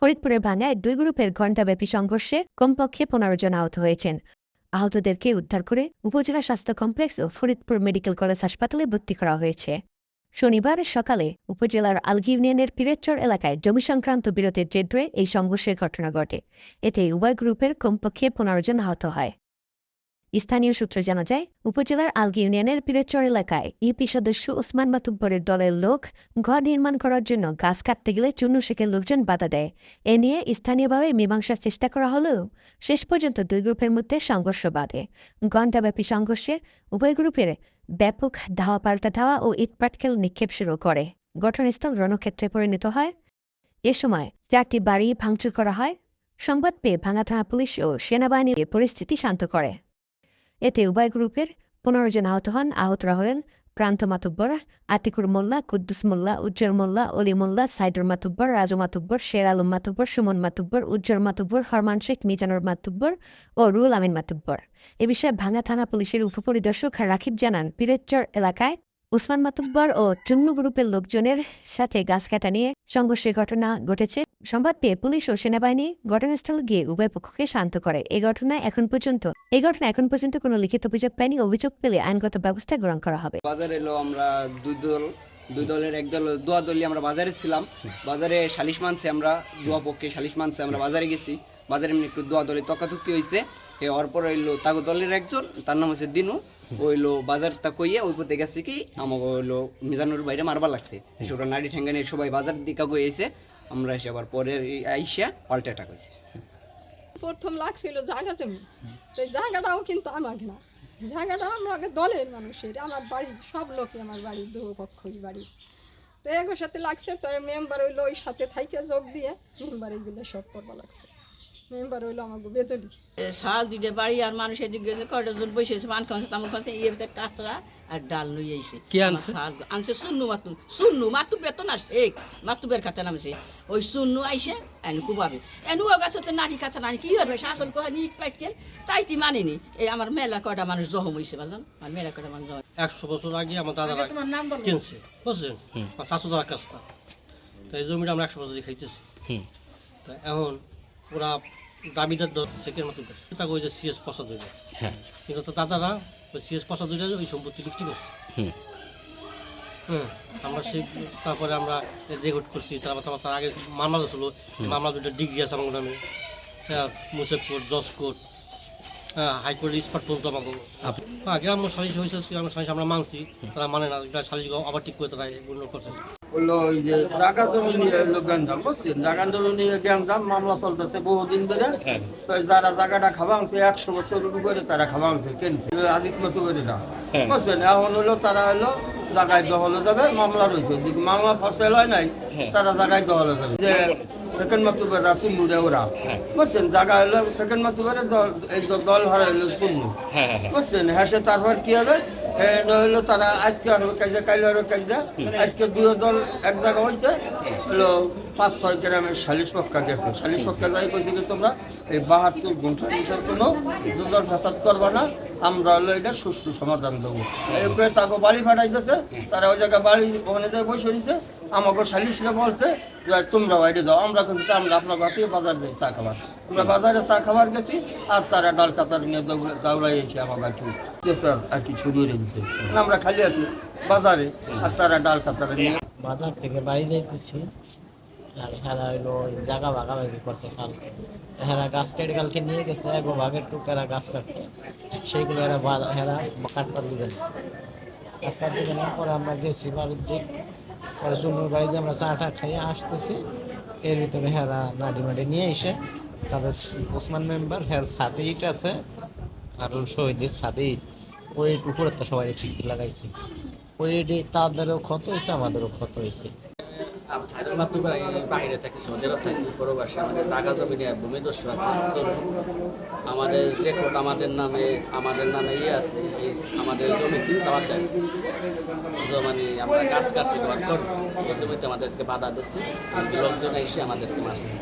ফরিদপুরের ভাঙ্গায় দুই গ্রুপের ঘণ্টাব্যাপী সংঘর্ষে কমপক্ষে পনেরো জন আহত হয়েছেন। আহতদেরকে উদ্ধার করে উপজেলা স্বাস্থ্য কমপ্লেক্স ও ফরিদপুর মেডিকেল কলেজ হাসপাতালে ভর্তি করা হয়েছে। শনিবার সকালে উপজেলার আলগি ইউনিয়নের পিরেচর এলাকায় জমি সংক্রান্ত বিরতির জেরে এই সংঘর্ষের ঘটনা ঘটে। এতে উভয় গ্রুপের কমপক্ষে পনেরো জন আহত হয়। স্থানীয় সূত্রে জানা যায়, উপজেলার আলগি ইউনিয়নের পিরেচর এলাকায় ইউপি সদস্য ওসমান মাতুব্বরের দলের লোক ঘর নির্মাণ করার জন্য গাছ কাটতে গেলে চুন্নু শেখের লোকজন বাধা দেয়। এ নিয়ে স্থানীয়ভাবে মীমাংসার চেষ্টা করা হলেও শেষ পর্যন্ত দুই গ্রুপের মধ্যে সংঘর্ষ বাধে। ঘণ্টাব্যাপী সংঘর্ষে উভয় গ্রুপের ব্যাপক ধাওয়া পাল্টা ধাওয়া ও ইটপাটকেল নিক্ষেপ শুরু করে। ঘটনাস্থল রণক্ষেত্রে পরিণত হয়। এ সময় চারটি বাড়ি ভাঙচুর করা হয়। সংবাদ পেয়ে ভাঙা থানা পুলিশ ও সেনাবাহিনী পরিস্থিতি শান্ত করে। এতে উভয় গ্রুপের পনেরো জন আহত হন আহতরা হলেন প্রান্ত মাতব্বর, আতিকুর মোল্লা, কুদ্দুস মোল্লা, উজ্জ্বল মোল্লা, অলি মোল্লা, সাইদুর মাতব্বর, রাজু মাতব্বর, শের আলম মাতব্বর, সুমন মাতব্বর, উজ্জ্বল মাতব্বর হরমান শেখ, মিজানুর মাতব্বর ও রুল আমিন মাতব্বর। এ বিষয়ে ভাঙা থানা পুলিশের উপপরিদর্শক রাকিব জানান পিরেচর এলাকায় উসমান মাতুব্বর ও চুন্নু গ্রুপের লোকজনের সাথে গাছ কাটা নিয়ে সংঘর্ষের ঘটনা ঘটেছে। সংবাদ পেয়ে পুলিশ ও সেনাবাহিনী ঘটনাস্থলে গিয়ে উভয় পক্ষকে শান্ত করে। এই ঘটনায় এখন পর্যন্ত এই ঘটনা এখন পর্যন্ত কোনো লিখিত অভিযোগ পায়নি। অভিযোগ পেলে আইনগত ব্যবস্থা গ্রহণ করা হবে। বাজারে এলো আমরা দুই দল, দুই দলের এক দল, দোয়া দলই আমরা বাজারে ছিলাম। বাজারে সালিশ মানছে আমরা, দোয়া পক্ষে সালিশ মানছে আমরা বাজারে গেছি। বাজারে একটু দোয়া দলে তকাতকি হয়েছে এ হওয়ার পর হইল তাগো দলের একজন, তার নাম হচ্ছে দিনু। ওইলো বাজারটা কইয়া ওই পথে গেছে কি? আমাকে হইল মিজানুর বাইরে মারবার লাগছে। ওরা নাড়ি ঠেঙ্গা নিয়ে সবাই বাজার দিকে গিয়ে আমরা এসে আবার পরে আইসা পাল্টা টাকা হয়েছে প্রথম লাগছিল জায়গা জমি। তো জায়গাটাও কিন্তু আমাকে না জায়গাটা আমাকে দলের মানুষের আমার বাড়ির সব লোকই আমার বাড়ির দু পক্ষই বাড়ি তো এগোর সাথে লাগছে তো মেম্বার হইল ওই সাথে থাইকে যোগ দিয়ে মেম্বার এইগুলো সব করবা লাগছে। মেম্বার হইল আমাকে বেতলি শাল দুইটা বাড়ি আর মানুষ এদিকে কয়টা জন বসে আছে মান খাচ্ছে তামন খাচ্ছে ইয়ে ভিতরে কাতরা আর ডাল লই আইছে। কে আনছে? শাল আনছে সুন্নু মাতু সুন্নু মাতু বেতন আসে এক মাতুবের খাতে নামছে। ওই সুন্নু আইসে এন কুবাবে। এন ও গাছ তো নাকি কাছে নানি কি হবে? শাসন কহে নি পাইকে তাই তি মানিনি। এই আমার মেলা কয়টা মানুষ জহম হইছে বাজান? আর মেলা কয়টা মানুষ জহম একশো বছর আগে আমার দাদারা কিনছে বুঝছেন? আমার শাশু দাদার কাছটা তো জমিটা আমরা একশো বছর দিয়ে খাইতেছি। তো এখন ওরা দাবিদার দর সেকেন্ড মতো তাকে ওই যে সিএস পয়সা দেবে কিন্তু তো দাদারা ওই সিএস পয়সা দুইটা ওই সম্পত্তি বিক্রি করছে। হ্যাঁ আমরা সেই তারপরে আমরা রেকর্ড করছি তারপর তারপর তার আগে মামলা ছিল মামলা দুটো ডিগ্রি আছে আমার নামে। হ্যাঁ মুসেফপুর জজ কোর্ট হ্যাঁ হাইকোর্ট স্পট পর্যন্ত আমাকে। হ্যাঁ গ্রাম্য সালিশ হয়েছে গ্রাম্য সালিশ আমরা মানছি তারা মানে না সালিশ আবার ঠিক করে তারা এগুলো করছে। হলো ওই যে জাগা জমি নিয়ে গ্যাঞ্জাম বুঝছেন? জায়গা জমি নিয়ে গ্যাঞ্জাম মামলা চলতেছে বহুদিন ধরে। তো যারা জায়গাটা খাওয়াংছে একশো বছর উপরে তারা কিনছে? আদিত্য মতো করে না বুঝছেন? এখন হলো তারা হলো জায়গায় দহলে যাবে মামলা রয়েছে। মামলা ফসল হয় নাই তারা জায়গায় দহলে যাবে। যে সেকেন্ড মাতুবের সুন্দর ওরা। বুঝছেন? জায়গা হলো সেকেন্ড মাতুবের দল ভাড়া হলো শূন্য বুঝছেন হ্যাঁ সে তারপর কি হবে হলো তারা আজকে হবে কাজে কাইলে হবে কাজে। আজকে দুই দল এক জায়গা হয়েছে হলো পাঁচ ছয় গ্রামের শালিশ পক্কা গেছে। শালিশ পক্কা যাই কইছে কি তোমরা এই বাহাত্তর ঘণ্টার ভিতর কোনো দুদল ফাসাদ করবা না। আমরা হলো এটা সুষ্ঠু সমাধান দেবো। এরপরে তাকে বাড়ি ফাটাইতেছে। তারা ওই জায়গায় বাড়ি ওখানে যায় বসে নিছে আমাকে শালিশরা বলছে তোমরা বাইরে দাও আমরা কিন্তু আমরা আপনার থেকে বাজার যাই চা খাবার আমরা বাজারে চা খাবার গেছি, আর তারা ডাল কাতার নিয়ে দৌড়ে- দৌড়াই এসে আমার বাকি স্যার আর কি ছড়িয়ে রেখেছে আমরা খালি আছি বাজারে, আর তারা ডাল কাতার নিয়ে বাজার থেকে বাড়ি যাইতেছি। আর করছে গাছ কালকে নিয়ে গেছে এক ভাগের টুকেরা গাছ কাটতে সেইগুলো এরা হেরা কাটবার দিবেন দিকে না পরে আমরা গেছি বাড়ির দিক। পরে চুনুর বাড়িতে আমরা চাটা খাইয়ে আসতেছি। এর ভিতরে হেরা নাডি মাডি নিয়ে এসে তাদের ওসমান মেম্বার, হের ছাদে ইট আছে আর শহীদের সাথে ইট। ওই উপরে তো সবাই ঠিক লাগাইছে। ওই তাদেরও ক্ষত হয়েছে, আমাদেরও ক্ষত হয়েছে। সাইডের মাধ্যমে বাইরে থাকি ওদেরও থাকি পরবাসী আমাদের জাগা জমি নিয়ে ভূমিদস্যু আছে আমাদের রেকর্ড আমাদের নামে আমাদের নামে ইয়ে আছে আমাদের জমা দেয়। মানে আমরা গাছ কাজ ঘর জমিতে আমাদেরকে বাধা দিচ্ছে লোকজন এসে আমাদেরকে মারছে।